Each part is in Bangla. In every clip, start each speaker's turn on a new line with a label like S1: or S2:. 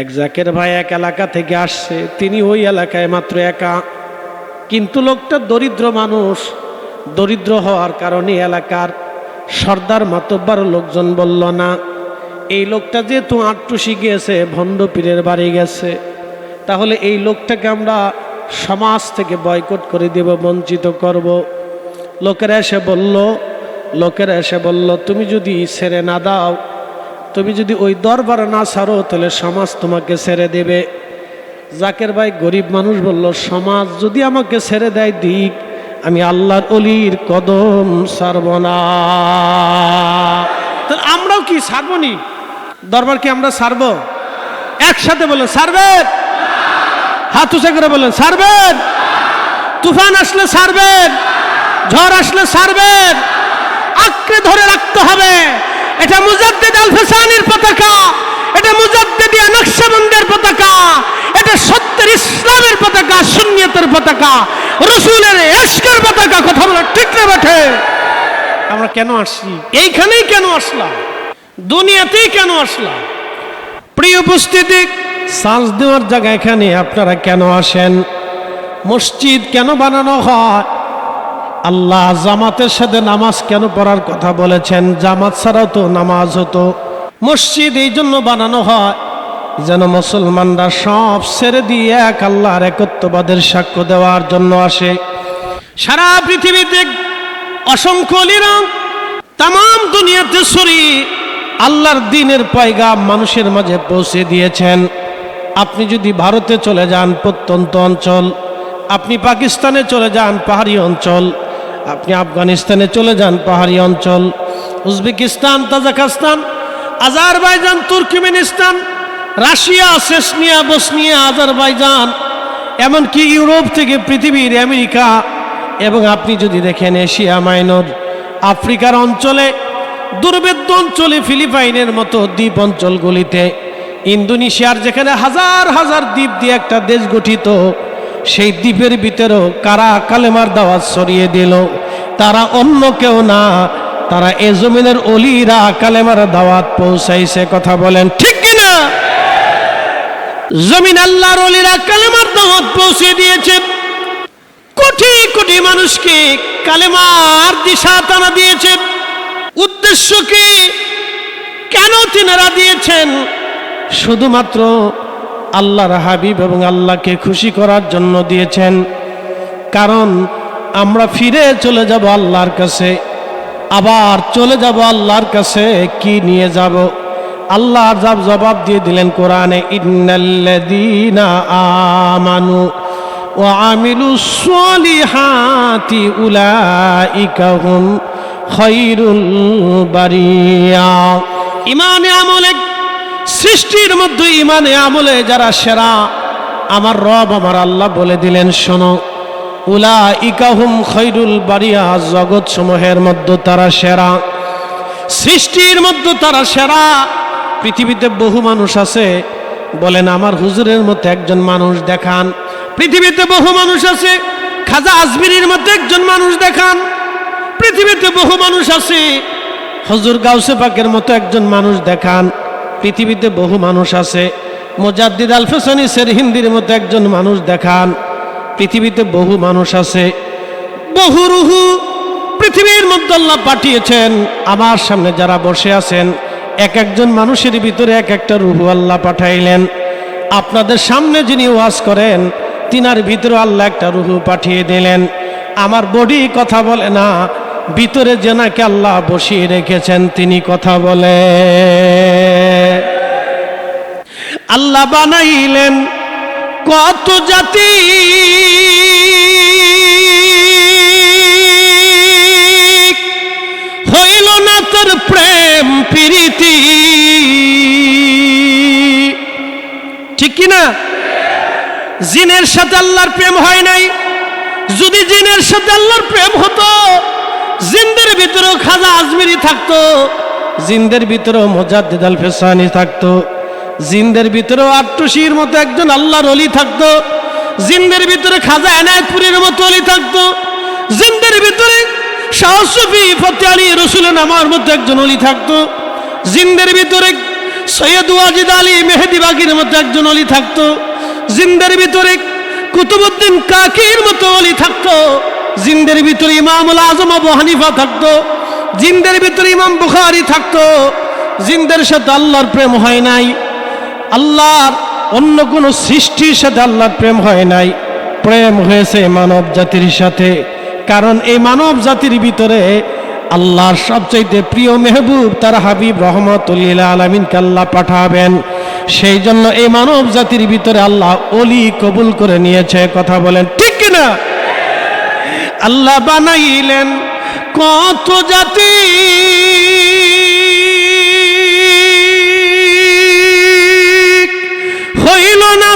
S1: এক জাকের ভাই এক এলাকা থেকে আসছে, তিনি ওই এলাকায় মাত্র একা। কিন্তু লোকটা দরিদ্র মানুষ, দরিদ্র হওয়ার কারণে এলাকার সর্দার মাতব্বার লোকজন বলল, না, এই লোকটা যেহেতু আটটুসি গিয়েছে, ভণ্ড পীরের বাড়ি গেছে, তাহলে এই লোকটাকে আমরা সমাজ থেকে বয়কট করে দেব, বঞ্চিত করব। লোকেরা এসে বলল, লোকেরা এসে বলল, তুমি যদি ছেড়ে না দাও তুমি যদি ওই দরবার না ছাড়ো, তাহলে সমাজ তোমাকে ছেড়ে দেবে। জাকের ভাই গরিব মানুষ বলল, সমাজ যদি আমাকে ছেড়ে দেয়, দিক, আমি আল্লাহর অলির কদম ছাড়ব না। তাহলে আমরাও কি ছাড়বো নি? দরবার কি আমরা ছাড়বো? একসাথে বলেন ছাড়বেন হাত উঁচা করে বলেন ছাড়বেন তুফান আসলে ছাড়বেন ঝড় আসলে ছাড়বেন আঁকড়ে ধরে রাখতে হবে। এটা মুজাদ্দিদ আল ফেসানির পতাকা এটা মুজাদ্দিদিয়া নকশবন্দের পতাকা এটা সত্যের ইসলামের পতাকা সুন্নিয়তের পতাকা রসুলের এশকের পতাকা কথা বলা ঠিক না বেঠে আমরা কেন আসছি? এইখানেই কেন আসলাম? দুনিয়াতেই কেন আসলাম? প্রিয় উপস্থিতি সাজ দেওয়ার জায়গা এখানে আপনারা কেন আসেন? মসজিদ কেন বানানো হয়? আল্লাহ জামাতের সাথে নামাজ কেন পড়ার কথা বলেছেন? জামাত ছাড়াও তো নামাজ হতো। মসজিদ এই জন্য বানানো হয় যেন মুসলমানরা সব ছেড়ে দিয়ে এক আল্লাহর একত্ববাদের সাক্ষ্য দেওয়ার জন্য আসে। সারা পৃথিবীতে অসংখ্য লিরং তাম দুনিয়াতে সরি আল্লাহর দিনের পয়গাম মানুষের মাঝে পৌঁছে দিয়েছেন। আপনি যদি ভারতে চলে যান প্রত্যন্ত অঞ্চল, আপনি পাকিস্তানে চলে যান পাহাড়ি অঞ্চল আপনি আফগানিস্তানে চলে যান, পাহাড়ি অঞ্চল, Uzbekistan, Tajikistan, Azerbaijan, Turkmenistan, Russia Chechnya Bosnia, Azerbaijan, এমনকি ইউরোপ থেকে পৃথিবীর আমেরিকা এবং আপনি যদি দেখেন এশিয়া মাইনর আফ্রিকার অঞ্চলে দুর্বেদ্য অঞ্চলে, ফিলিপাইনের মতো দ্বীপ অঞ্চলগুলিতে, ইন্দোনেশিয়ার যেখানে হাজার হাজার দ্বীপ দিয়ে একটা দেশ গঠিত সেই দ্বীপের ভিতরেও কারা কালেমার দাওয়াত সরিয়ে দিল? তারা অন্য কেউ না, তারা এ জমিনের অলিরা কালেমার দাওয়াত পৌঁছাইছে কথা বলেন, ঠিক কিনা? জমিন আল্লাহর অলিরা কালেমার দাওয়াত পৌঁছে দিয়েছে। কোটি কোটি মানুষকে কালেমার দিশা তারা দিয়েছেন উদ্দেশ্য কি? কেন তিনারা দিয়েছেন? শুধুমাত্র আল্লাহর হাবিব এবং আল্লাহকে খুশি করার জন্য দিয়েছেন। কারণ আমরা ফিরে চলে যাব আল্লাহর কাছে, আবার চলে যাব আল্লাহর কাছে, কি নিয়ে যাব? আল্লাহ যাব জবাব দিয়ে দিলেন কোরআনে, ইন্নাল্লাযীনা আমানু ওয়া আমিলুস সলিহাতি উলাইকা হুম খৈরুল বারিয়া। ইমানে আমলে সৃষ্টির মধ্যে ইমানে আমলে যারা সেরা, আমার রব আমার আল্লাহ বলে দিলেন, শোনো। উলা ইকাহুম খৈরুল বারিয়া জগৎ সমূহের মধ্যে তারা সেরা। সৃষ্টির মধ্যে তারা সেরা, পৃথিবীতে বহু মানুষ আছে। বলেন, আমার হুজুরের মতো একজন মানুষ দেখান। পৃথিবীতে বহু মানুষ আছে, খাজা আজমিরির মধ্যে একজন মানুষ দেখান। পৃথিবীতে বহু মানুষ আছে, হজুর গাউসে পাকের মতো একজন মানুষ দেখান। পৃথিবীতে বহু মানুষ আছে। মোজাদ্দিদ আল ফেসানি সের হিন্দির মতো একজন মানুষ দেখান। পৃথিবীতে বহু মানুষ আছে। বহু রুহু পৃথিবীর মধ্যে আল্লাহ পাঠিয়েছেন। আমার সামনে যারা বসে আছেন, এক একজন মানুষের ভিতরে এক একটা রুহু আল্লাহ পাঠাইলেন। আপনাদের সামনে যিনি ওয়াজ করেন, তিনার ভিতরে আল্লাহ একটা রুহু পাঠিয়ে দিলেন। আমার বডি কথা বলে না, ভিতরে জেনাকে আল্লাহ বসিয়ে রেখেছেন, তিনি কথা বলে আল্লাহ বানাইলেন কত জাতি। হইল না তোর প্রেম, প্রীতি। ঠিক কিনা জিনের সাথে আল্লাহর প্রেম হয় নাই। যদি জিনের সাথে আল্লাহর প্রেম হতো, জিন্দের ভিতরেও খাজা আজমিরি থাকতো, জিন্দের ভিতরেও মোজাদ্দিদ আল ফেসানি থাকতো। জিন্দের ভিতরেও আট্টুসির মতো একজন আল্লাহর অলি থাকতো। জিন্দের ভিতরে খাজা এনায়তপুরের মতো অলি থাকতো। জিন্দের ভিতরে শাহসফি ফতে আলী রসুল নামার মতো একজন অলি থাকতো। জিন্দের ভিতরে সৈয়দ ওয়াজিদ আলী মেহেদি বাগির মতো একজন অলি থাকতো। জিন্দের ভিতরে কুতুবুদ্দিন কাকির মতো অলি থাকতো। জিন্দের ভিতরে ইমামুল আজম আবু হানিফা থাকতো। জিন্দের ভিতরে ইমাম বুখারি থাকতো। জিন্দের সাথে আল্লাহর প্রেম হয় নাই। আল্লাহর অন্য কোনো সৃষ্টির সাথে আল্লাহর প্রেম হয় নাই। প্রেম হয়েছে মানব জাতির সাথে। কারণ এই মানব জাতির ভিতরে আল্লাহর সবচাইতে প্রিয় মেহবুব, তার হাবিব রহমতুল্লিল আলমিনকে আল্লাহ পাঠাবেন। সেই জন্য এই মানব জাতির ভিতরে আল্লাহ অলি কবুল করে নিয়েছে। কথা বলেন, ঠিক কিনা? আল্লাহ বানাইলেন কত জাতি? না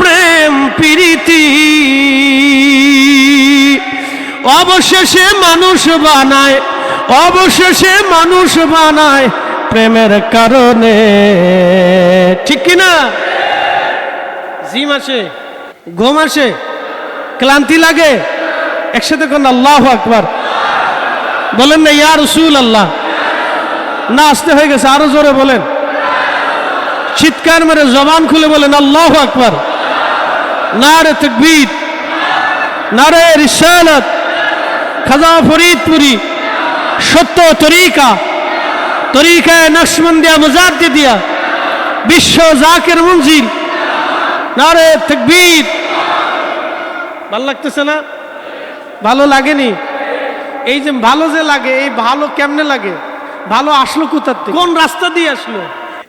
S1: প্রেম প্রীতি। অবশেষে মানুষ বানায়, অবশেষে মানুষ বানায় প্রেমের কারণে। ঠিক কিনা? জিম আসে, ঘুম আসে, ক্লান্তি লাগে। একসাথে কোন, আল্লাহ আকবার। বলেন না, ইয়া রসুল আল্লাহ না, আসতে হয়ে গেছে, আরও জোরে বলেন। চিৎকার মেরে জবান খুলে বলেন, আল্লাহ আকবার। নারে তকবীর, নারে রিসালাত, খাজা ফরিদপুরি, সত্য তরিকা, তরিকায় নকশবন্দিয়া মুজাদ্দি দিয়া, বিশ্ব জাকের মঞ্জিল, নারে তকবীর। ভালো লাগতেছে না? ভালো লাগেনি? এই যে ভালো যে লাগে, এই ভালো কেমনে লাগে? ভালো আসলো কোথার কোন রাস্তা দিয়ে আসলো?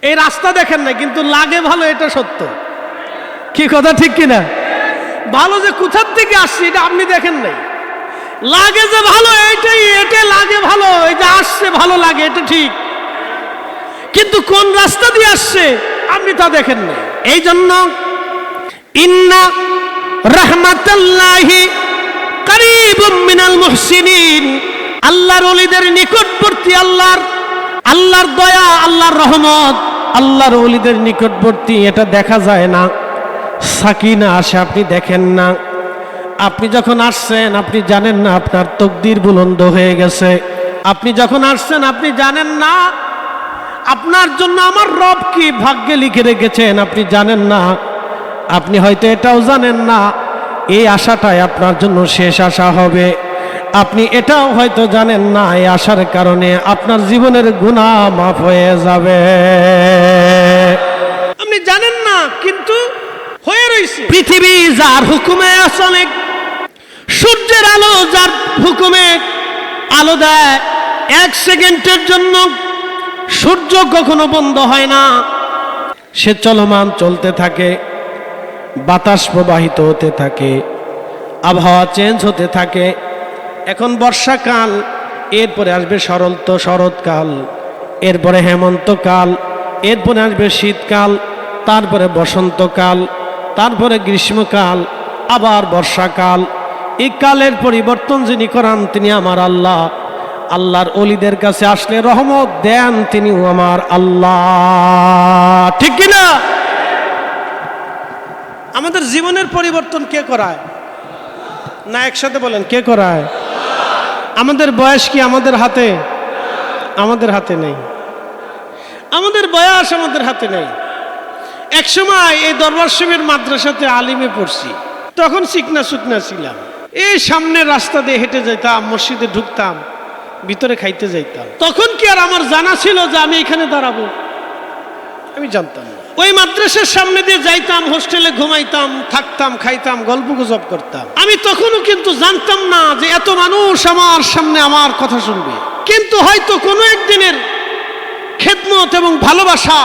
S1: এই রাস্তা দেখেন না, কিন্তু লাগে ভালো, এটা সত্য। কি কথা, ঠিক কিনা? ভালো যে কোথার থেকে আসছে, এটা আপনি দেখেন নাই। লাগে যে ভালো, এইটাই, এটা লাগে ভালো এটা আসছে, ভালো লাগে, এটা ঠিক। কিন্তু কোন রাস্তা দিয়ে আসছে, আপনি তা দেখেন না এই জন্য ইন্না রহমাতাল্লাহি করিবুম মিনাল মুহসিনিন, আল্লাহর ওলিদের নিকটবর্তী আল্লাহর আল্লাহর দয়া, আল্লাহর রহমত আল্লাহর ওলিদের নিকটবর্তী, এটা দেখা যায় না। সাকিনা আসে, আপনি দেখেন না। আপনি যখন আসছেন, আপনি জানেন না আপনার তকদির বুলন্দ হয়ে গেছে। আপনি যখন আসছেন, আপনি জানেন না আপনার জন্য আমার রব কি ভাগ্যে লিখে রেখেছেন, আপনি জানেন না। আপনি হয়তো এটাও জানেন না, এই আশাটাই আপনার জন্য শেষ আশা হবে। আপনি এটাও হয়তো জানেন না আশার কারণে আপনার জীবনের গুণা মাফ হয়ে যাবে। আপনি জানেন না কিন্তু হয়ে রয়েছে পৃথিবী যার হুকুমে আসলে সূর্যের আলো যার হুকুমে আলো দেয় এক সেকেন্ডের জন্য সূর্য কখনো বন্ধ হয় না। সে চলমান চলতে থাকে বাতাস প্রবাহিত হতে থাকে আবহাওয়া চেঞ্জ হতে থাকে এখন বর্ষাকাল, এরপরে আসবে শরৎ শরৎকাল, এরপরে হেমন্তকাল, এরপরে আসবে শীতকাল, তারপরে বসন্তকাল, তারপরে গ্রীষ্মকাল, আবার বর্ষাকাল। এই কালের পরিবর্তন যিনি করান তিনি আমার আল্লাহ। আল্লাহর অলিদের কাছে আসলে রহমত দেন তিনিও আমার আল্লাহ। ঠিক কিনা? আমাদের জীবনের পরিবর্তন কে করায়? না একসাথে বলেন, কে করায়? আমাদের বয়স কি আমাদের হাতে? আমাদের হাতে নেই। আমাদের বয়স আমাদের হাতে নেই। একসময় এই দরবার শিবের মাদ্রাসাতে আলিমে পড়ছি। তখন চিকনা শুকনা ছিলাম। এই সামনের রাস্তা দিয়ে হেঁটে যেতাম মসজিদে ঢুকতাম, ভিতরে খাইতে যাইতাম। তখন কি আর আমার জানা ছিল যে আমি এখানে দাঁড়াবো? আমি জানতাম ওই মাদ্রাসার সামনে দিয়ে যাইতাম, হোস্টেলে ঘুমাইতাম, থাকতাম, খাইতাম, গল্প গুজব করতাম। আমি তখনও কিন্তু জানতাম না যে এত মানুষ আমার সামনে আমার কথা শুনবে। কিন্তু হয়তো কোনো একদিনের খেদমত এবং ভালোবাসা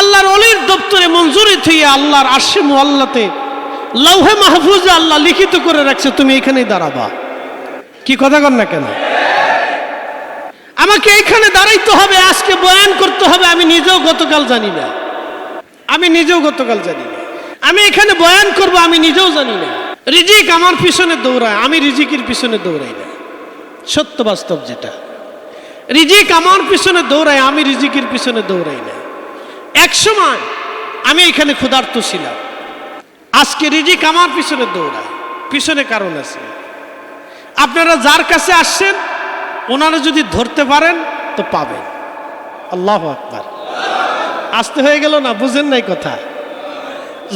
S1: আল্লাহর অলির দপ্তরে মঞ্জুরি থইয়ে আল্লাহর আশিম আল্লাতে লৌহে মাহফুজে আল্লাহ লিখিত করে রাখছে, তুমি এখানেই দাঁড়াবা। কি কথা কর না কেন? আমাকে এইখানে দাঁড়াইতে হবে, আজকে বয়ান করতে হবে, আমি নিজেও গতকাল জানি না। আমি নিজেও গতকাল জানি না। আমি এখানে বয়ান করব, আমি নিজেও জানি না। রিজিক আমার পিছনে দৌড়ায়, আমি রিজিকের পিছনে দৌড়াই না। সত্য বাস্তব যেটা। রিজিক আমার পিছনে দৌড়ায়, আমি রিজিকের পিছনে দৌড়াই না। এক সময় আমি এখানে ক্ষুধার্ত ছিলাম। আজকে রিজিক আমার পিছনে দৌড়ায়। পিছনে কারণ আছে। আপনারা যার কাছে আসছেন ওনারা যদি ধরতে পারেন, তো পাবেন। আল্লাহ আকবার। আসতে হয়ে গেল না? বুঝেন নাই কথা।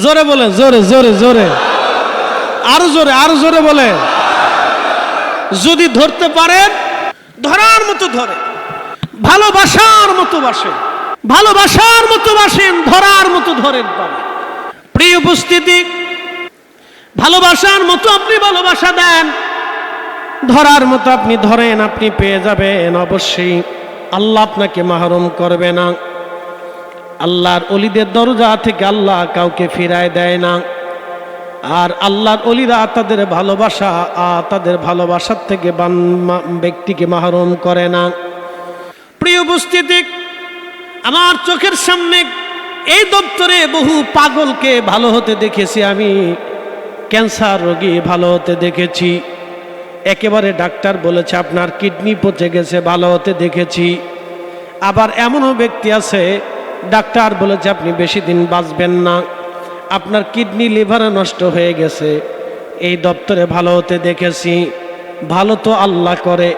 S1: জোরে বলেন, জোরে জোরে জোরে। আরও জোরে আরও জোরে বলেন। যদি ধরতে পারেন, ধরার মতো ধরে। ভালোবাসার মতো বাসেন ভালোবাসার মতো বাসেন, ধরার মতো ধরেন পাবেন প্রিয় উপস্থিতি, ভালোবাসার মতো আপনি ভালোবাসা দেন। ধরার মতো আপনি ধরেন, আপনি পেয়ে যাবেন। অবশ্যই আল্লাহ আপনাকে মাহরুম করবে না। আল্লাহর অলিদের দরজা থেকে আল্লাহ কাউকে ফিরায় দেয় না। আর আল্লাহর অলিরা তাদের ভালোবাসা তাদের ভালোবাসার থেকে ব্যক্তিকে মাহরুম করে না। প্রিয় উপস্থিতি, আমার চোখের সামনে এই দপ্তরে বহু পাগলকে ভালো হতে দেখেছি আমি, ক্যান্সার রোগী ভালো হতে দেখেছি। একেবারে ডাক্তার বলেছে, আপনার কিডনি পচে গেছে, ভালো হতে দেখেছি। আবার এমনও ব্যক্তি আছে, ডাক্তার বলেছে, আপনি বেশি দিন বাঁচবেন না। আপনার কিডনি লিভারে নষ্ট হয়ে গেছে। এই দপ্তরে ভালো হতে দেখেছি। ভালো তো আল্লাহ করে,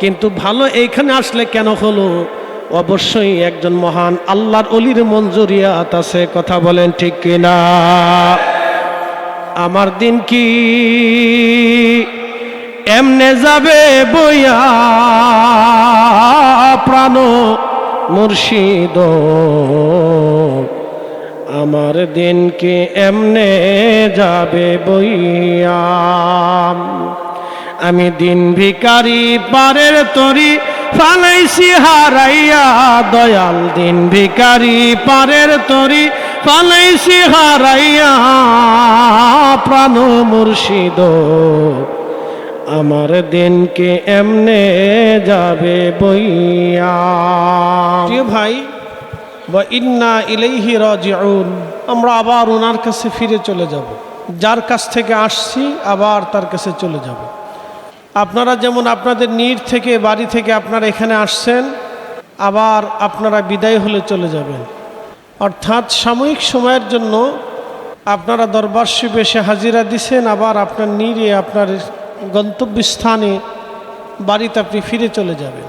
S1: কিন্তু ভালো এইখানে আসলে কেন হলো? অবশ্যই একজন মহান আল্লাহর অলির মঞ্জুরিয়াত আছে, কথা বলেন ঠিক কিনা? আমার দিন কি? এমনে যাবে বইয়া প্রাণ মুর্শিদ। আমার দিন কি এমনে যাবে বইয়া। আমি দিন ভিকারি পারের তরি ফালাইছি হারাইয়া। দয়াল দিন ভিকারি পারের তরি ফালাইছি হারাইয়া। প্রাণ মুর্শিদ। আমার দিনকে এমনে যাবে বইয়া। ভাই বা ইন্না ইলাইহি রাজিউন। আমরা আবার ওনার কাছে ফিরে চলে যাব। যার কাছ থেকে আসছি, আবার তার কাছে চলে যাব। আপনারা যেমন আপনাদের নির থেকে, বাড়ি থেকে আপনারা এখানে আসছেন, আবার আপনারা বিদায় হলে চলে যাবেন। অর্থাৎ সাময়িক সময়ের জন্য আপনারা দরবার শিবে এসে হাজিরা দিছেন, আবার আপনার নিরে আপনার গন্তব্যস্থানে বাড়িতে আপনি ফিরে চলে যাবেন।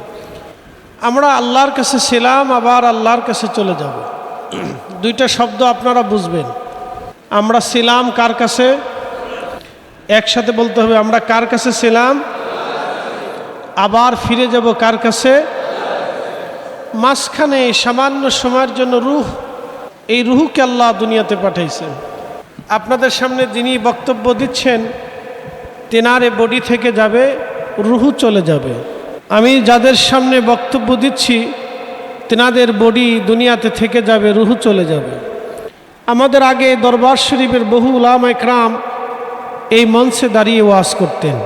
S1: আমরা আল্লাহর কাছে ছিলাম, আবার আল্লাহর কাছে চলে যাব। দুইটা শব্দ আপনারা বুঝবেন। আমরা ছিলাম কার কাছে? একসাথে বলতে হবে, আমরা কার কাছে ছিলাম? আবার ফিরে যাব কার কাছে? মাঝখানে সামান্য সময়ের জন্য রুহ, এই রুহকে আল্লাহ দুনিয়াতে পাঠাইছেন। আপনাদের সামনে যিনি বক্তব্য দিচ্ছেন তেনারে বডি থেকে যাবে, রুহু চলে যাবে। আমি যাদের সামনে বক্তব্য দিচ্ছি, তেনাদের বডি দুনিয়াতে থেকে যাবে, রুহু চলে যাবে। আমাদের আগে দরবার শরীফের বহু উলাম একরাম এই মঞ্চে দাঁড়িয়ে ওয়াজ করতেন।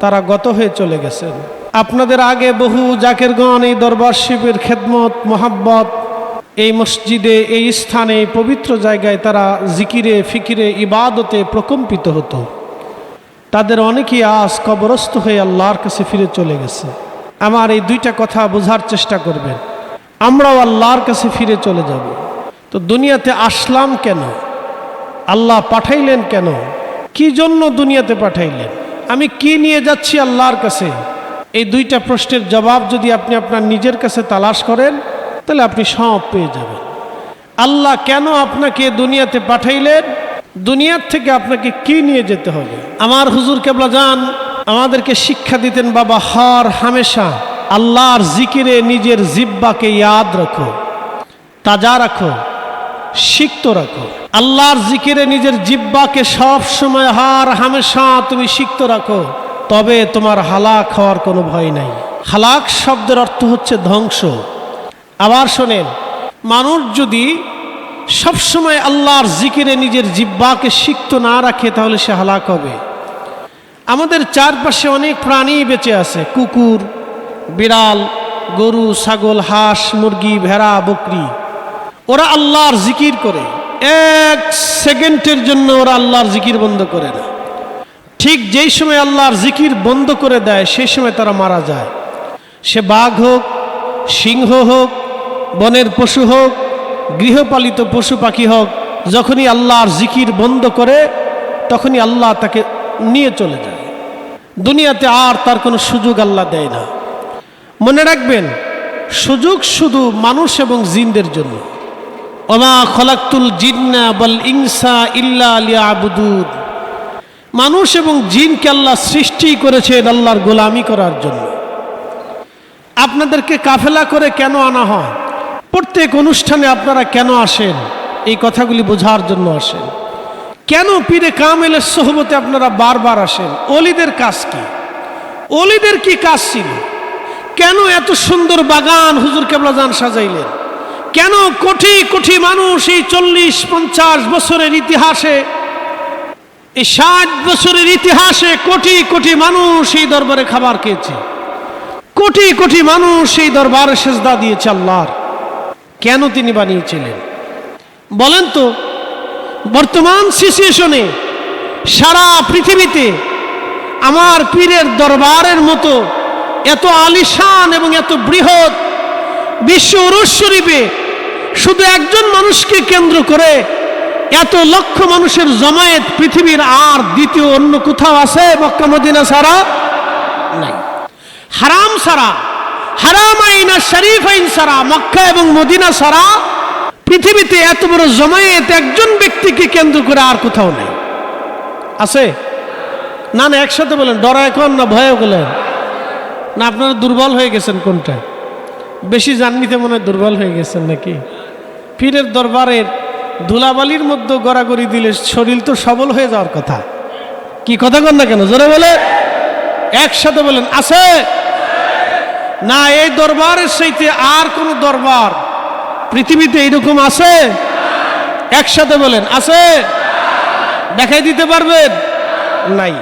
S1: তারা গত হয়ে চলে গেছেন। আপনাদের আগে বহু জাকেরগণ এই দরবার শিবের খেদমত, মোহাব্বত, এই মসজিদে, এই স্থানে পবিত্র জায়গায় তারা জিকিরে, ফিকিরে, ইবাদতে প্রকম্পিত হতো। তাদের অনেকেই আজ কবরস্থ হয়ে আল্লাহর কাছে ফিরে চলে গেছে। আমার এই দুইটা কথা বোঝার চেষ্টা করবেন। আমরাও আল্লাহর কাছে ফিরে চলে যাব। তো দুনিয়াতে আসলাম কেন? আল্লাহ পাঠাইলেন কেন? কি জন্য দুনিয়াতে পাঠাইলেন? আমি কি নিয়ে যাচ্ছি আল্লাহর কাছে? এই দুইটা প্রশ্নের জবাব যদি আপনি আপনার নিজের কাছে তালাশ করেন, তাহলে আপনি সব পেয়ে যাবেন। আল্লাহ কেন আপনাকে দুনিয়াতে পাঠাইলেন? দুনিয়ার থেকে আপনাকে কি নিয়ে যেতে হবে? আমার হুজুর কেবলা যান, আমাদেরকে শিক্ষা দিতেন বাবা হর হামেশা। আল্লাহর জিকিরে নিজের জিব্বাকে ইয়াদ রাখো, তাজা রাখো, সিক্ত রাখো। আল্লাহর জিকিরে নিজের জিব্বাকে সব সময় হার হামেশা তুমি সিক্ত রাখো, তবে তোমার হালাক হওয়ার কোনো ভয় নাই। হালাক শব্দের অর্থ হচ্ছে ধ্বংস। আবার শোনেন, মানুষ যদি সবসময় আল্লাহর জিকিরে নিজের জিব্বাকে সিক্ত না রাখে, তাহলে সে হালাক হবে। আমাদের চারপাশে অনেক প্রাণী বেঁচে আছে, কুকুর, বিড়াল, গরু, ছাগল, হাঁস, মুরগি, ভেড়া, বকরি। ওরা আল্লাহর জিকির করে। এক সেকেন্ডের জন্য ওরা আল্লাহর জিকির বন্ধ করে না। ঠিক যেই সময় আল্লাহর জিকির বন্ধ করে দেয়, সেই সময় তারা মারা যায়। সে বাঘ হোক, সিংহ হোক, বনের পশু হোক গৃহপালিত পশু পাখি হোক, যখনই আল্লাহর জিকির বন্ধ করে, তখনই আল্লাহ তাকে নিয়ে চলে যায়। দুনিয়াতে আর তার কোনো সুযোগ আল্লাহ দেয় না। মনে রাখবেন, সুযোগ শুধু মানুষ এবং জিনদের জন্য। ওমা খলাক্তুল জিন্না বল ইনসা ইল্লা আবুদুদ মানুষ এবং জিনকে আল্লাহ সৃষ্টি করেছেন আল্লাহর গোলামি করার জন্য। আপনাদেরকে কাফেলা করে কেন আনা হয়? প্রত্যেক অনুষ্ঠানে আপনারা কেন আসেন? এই কথাগুলি বোঝার জন্য আসেন। কেন পীরে কামেলের সোহবতে আপনারা বারবার আসেন? অলিদের কাজ কি? অলিদের কি কাজ ছিল? কেন এত সুন্দর বাগান হুজুর কেবলাজান সাজাইলেন? কেন কোটি কোটি মানুষ এই চল্লিশ, পঞ্চাশ বছরের ইতিহাসে, এই ষাট বছরের ইতিহাসে কোটি কোটি মানুষ এই দরবারে খাবার খেয়েছে? কোটি কোটি মানুষ এই দরবারে সেজদা দিয়েছে আল্লাহর। কেন তিনি বানিয়েছিলেন? বলেন তো, বর্তমান সিচুয়েশনে সারা পৃথিবীতে আমার পীরের দরবারের মতো এত আলিশান এবং এত বৃহৎ বিশ্ব উরুস শরীফে শুধু একজন মানুষকে কেন্দ্র করে এত লক্ষ মানুষের জমায়েত পৃথিবীর আর দ্বিতীয় অন্য কোথাও আছে মক্কা, মদিনা নাই। হারাম সারা হারাম আইনা শরীফ আইন সারা মক্কা এবং মদিনা সারা পৃথিবীতে এত বড় জমায়েত একজন ব্যক্তিকে কেন্দ্র করে আর কোথাও নেই। আছে? না না, একসাথে বলেন, ডরায় কোন না ভয়ে বলেন। না, আপনারা দুর্বল হয়ে গেছেন কোনটা বেশি জাননিতে মনে হয় দুর্বল হয়ে গেছেন নাকি? পীরের দরবারের ধুলাবালির মধ্যে গড়াগড়ি দিলে শরীর তো সবল হয়ে যাওয়ার কথা। কি কথা কন না কেন? জোরে বলে একসাথে বলেন, আছে? না, এই দরবারের সেইতে আর কোন দরবার পৃথিবীতে এইরকম আছে? একসাথে বলেন, আছে? দেখাই দিতে পারবেন? নাই।